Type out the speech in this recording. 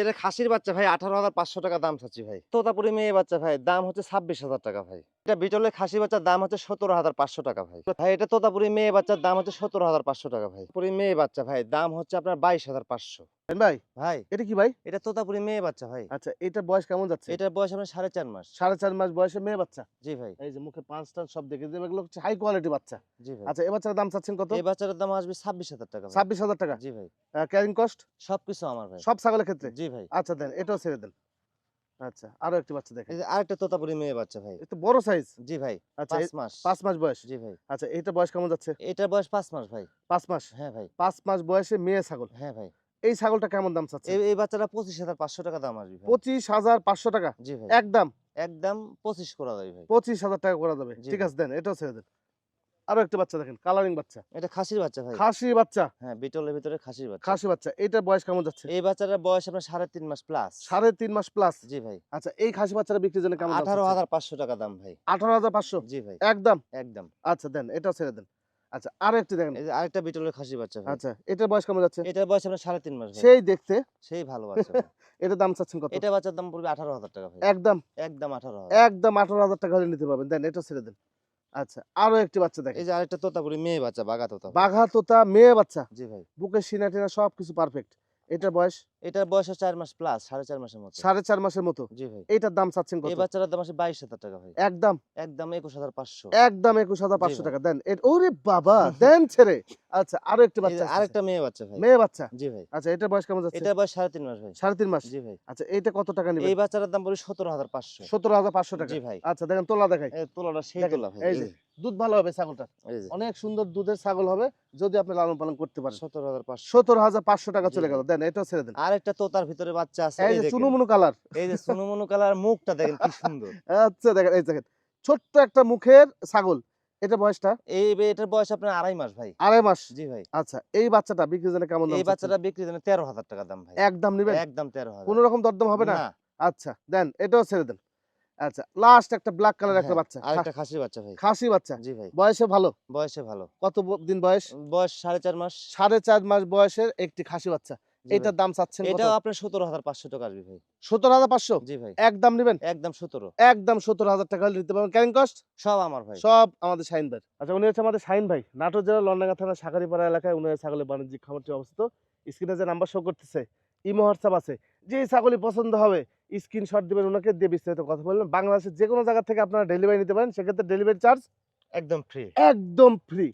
এটা খাসির বাচ্চা ভাই, আঠারো হাজার পাঁচশো টাকা দাম চাচ্ছি ভাই। তোতাপুরি মেয়ে বাচ্চা ভাই, দাম হচ্ছে ছাব্বিশ হাজার টাকা ভাই। এটা বিটলের খাসি বাচ্চার দাম হচ্ছে সতেরো হাজার পাঁচশো টাকা ভাই। ভাই, এটা তোতাপুরি মেয়ে বাচ্চার দাম হচ্ছে সতেরো হাজার পাঁচশো টাকা ভাই। পুরি মেয়ে বাচ্চা ভাই, দাম হচ্ছে আপনার বাইশ হাজার পাঁচশো। ভাই? ভাই। এটা কি ভাই? এটা তোতাপুরি মেয়ে বাচ্চা ভাই। আচ্ছা এটা বয়স কেমন যাচ্ছে? এটার বয়স আপনার সাড়ে চার মাস। সাড়ে চার মাস বয়সে মেয়ে বাচ্চা? জি ভাই। এই যে মুখে পাঁচ টান সব দেখে দিবে এগুলো হচ্ছে হাই কোয়ালিটি বাচ্চা। জি ভাই। আচ্ছা এ বাচ্চার দাম চাচ্ছেন কত? এই বাচ্চাটার দাম আসবে ছাব্বিশ হাজার টাকা ছাব্বিশ হাজার টাকা? জি ভাই। ক্যারিং কস্ট সবকিছু আমার ভাই। সব ছাগলের ক্ষেত্রে? জি ভাই। আচ্ছা দেন এটাও ছেড়ে দেন। আচ্ছা আরও একটি বাচ্চা দেখেন। আরেকটা তোতাপুরি মেয়ে বাচ্চা ভাই। একটু বড় সাইজ জি ভাই আচ্ছা পাঁচ মাস। পাঁচ মাস বয়স? জি ভাই। আচ্ছা এটা বয়স কেমন যাচ্ছে? এটার বয়স পাঁচ মাস ভাই। পাঁচ মাস? হ্যাঁ ভাই। পাঁচ মাস বয়সে মেয়ে ছাগল। হ্যাঁ ভাই। এই ছাগলটা কেমন দাম চাচ্ছে এই বাচ্চাটা পঁচিশ হাজার পাঁচশো টাকা দাম আসবে ভাই। পঁচিশ হাজার পাঁচশো টাকা? জি ভাই। একদম? একদম পঁচিশ করা যাবে ভাই। পঁচিশ হাজার টাকা করা যাবে। ঠিক আছে দেন এটাও ছেড়ে দেন। আরও একটা বাচ্চা দেখেন কালারিং বাচ্চা। এটা খাসির বাচ্চা ভাই। খাসি বাচ্চা। হ্যাঁ বিটলের ভিতরে খাসির বাচ্চা। খাসি বাচ্চা। এটার বয়স কেমন যাচ্ছে? এই বাচ্চাটার বয়স আপনার সাড়ে তিন মাস প্লাস সাড়ে তিন মাস প্লাস জি ভাই। আচ্ছা এই খাসি বাচ্চাটা বিক্রির জন্য কেমন আঠারো হাজার পাঁচশো টাকা দাম ভাই। আঠারো হাজার পাঁচশো? জি ভাই। একদম? একদম। আচ্ছা দেন এটাও ছেড়ে দেন। আচ্ছা আরও একটি দেখেন। এই যে আরেকটা বিটলের খাসি বাচ্চা আচ্ছা এটার বয়স কেমন যাচ্ছে? এটার বয়স আপনার সাড়ে তিন মাস সেই দেখতে? সেই ভালো বাচ্চা এটা দাম চাচ্ছেন কত? এটা বাচ্চার দাম পড়বে আঠারো হাজার টাকা একদম? একদম আঠারো একদম আঠারো হাজার টাকা হলে নিতে পারবেন। দেন এটা ছেড়ে দেন। আচ্ছা আরও একটি বাচ্চা দেখেন। এই যে আরেকটা তোতাপুরি মেয়ে বাচ্চা বাঘা তোতা বাঘা তোতা মেয়ে বাচ্চা। জি ভাই। বুকের সিনা টিনা সবকিছু পারফেক্ট এটার বয়স এটার বয়স চার মাস প্লাস সাড়ে চার মাসের মতো। সাড়ে চার মাসের মতো? জি ভাই। এটার দাম চাচ্ছেন কত? এই বাচ্চাটার দাম আছে বাইশ হাজার টাকা ভাই। একদম। একদম একুশ হাজার পাঁচশো। একদম একুশ হাজার পাঁচশো টাকা। দেন ওরে বাবা দেন ছেড়ে। আচ্ছা আরও একটি বাচ্চা আরেকটা মেয়ে বাচ্চা ভাই। মেয়ে বাচ্চা? জি ভাই। আচ্ছা এটার বয়স কেমন যাচ্ছে? এটার বয়স সাড়ে তিন মাস ভাই। সাড়ে তিন মাস? জি ভাই। আচ্ছা এইটা কত টাকা নেবে এই বাচ্চাটার দাম পড়বে সতেরো হাজার পাঁচশো। সতেরো হাজার পাঁচশো টাকা। জি ভাই। আচ্ছা দেখেন তোলা দেখাই। তোলাটা সেই তোলা ভাই এই যে দুধ ভালো হবে ছাগলটা অনেক সুন্দর দুধের ছাগল হবে যদি আপনি লালন পালন করতে পারেন। সতেরো হাজার পাঁচশো। সতেরো হাজার পাঁচশো টাকা চলে গেল। দেন এটা ছেড়ে দেন। আরেকটা তোতার ভিতরে বাচ্চা আছে এই যে দেখেন। চুনুমুনু কালার। এই যে সুনুমুনু কালার মুখটা দেখেন কি সুন্দর। আচ্ছা দেখেন এই দেখেন ছোট্ট একটা মুখের ছাগল। এটা বয়সটা? এই এটার বয়স আপনার আড়াই মাস ভাই। আড়াই মাস? জি ভাই। আচ্ছা এই বাচ্চাটা বিক্রির জন্য কেমন এই বাচ্চাটা বিক্রি জন্য তেরো হাজার টাকা দাম ভাই। একদম নিবেন? একদম তেরো হাজার। কোন রকম দরদাম হবে না? আচ্ছা দেন এটাও ছেড়ে দেন। আচ্ছা লাস্ট একটা ব্ল্যাক কালার একটা হ্যাঁ, বাচ্চা। খাসির বাচ্চা ভাই। খাসি বাচ্চা। জি ভাই। বয়সে ভালো? বয়সে ভালো। কত দিন বয়স? বয়স সাড়ে চার মাস। সাড়ে চার মাস বয়সের একটি খাসি বাচ্চা। এটার দাম চাচ্ছেন এটাও আপনার সতেরো হাজার পাঁচশো টাকা আসবে ভাই। সতেরো হাজার পাঁচশো? জি ভাই। একদম নিবেন? একদম সতেরো। একদম সতেরো হাজার টাকা হলে নিতে পারবেন। ক্যারিং কস্ট সব আমার ভাই। সব আমাদের শাহিন ভাই। আচ্ছা উনি হচ্ছে আমাদের শাহিন ভাই। নাটোর জেলার লন্ডাঙ্গা থানা শাকারিপাড়া এলাকায় উনি ছাগলের বাণিজ্যিক খামারটি অবস্থিত। স্ক্রিনে যে নাম্বার শো করতেছে ইমো হোয়াটসঅ্যাপ আছে। যে ছাগলই পছন্দ হবে স্ক্রিনশট দিবেন ওনাকে দিয়ে বিস্তারিত কথা বলবেন। বাংলাদেশের যে কোনো জায়গা থেকে আপনারা ডেলিভারি নিতে পারেন সেক্ষেত্রে ডেলিভারি চার্জ একদম ফ্রি একদম ফ্রি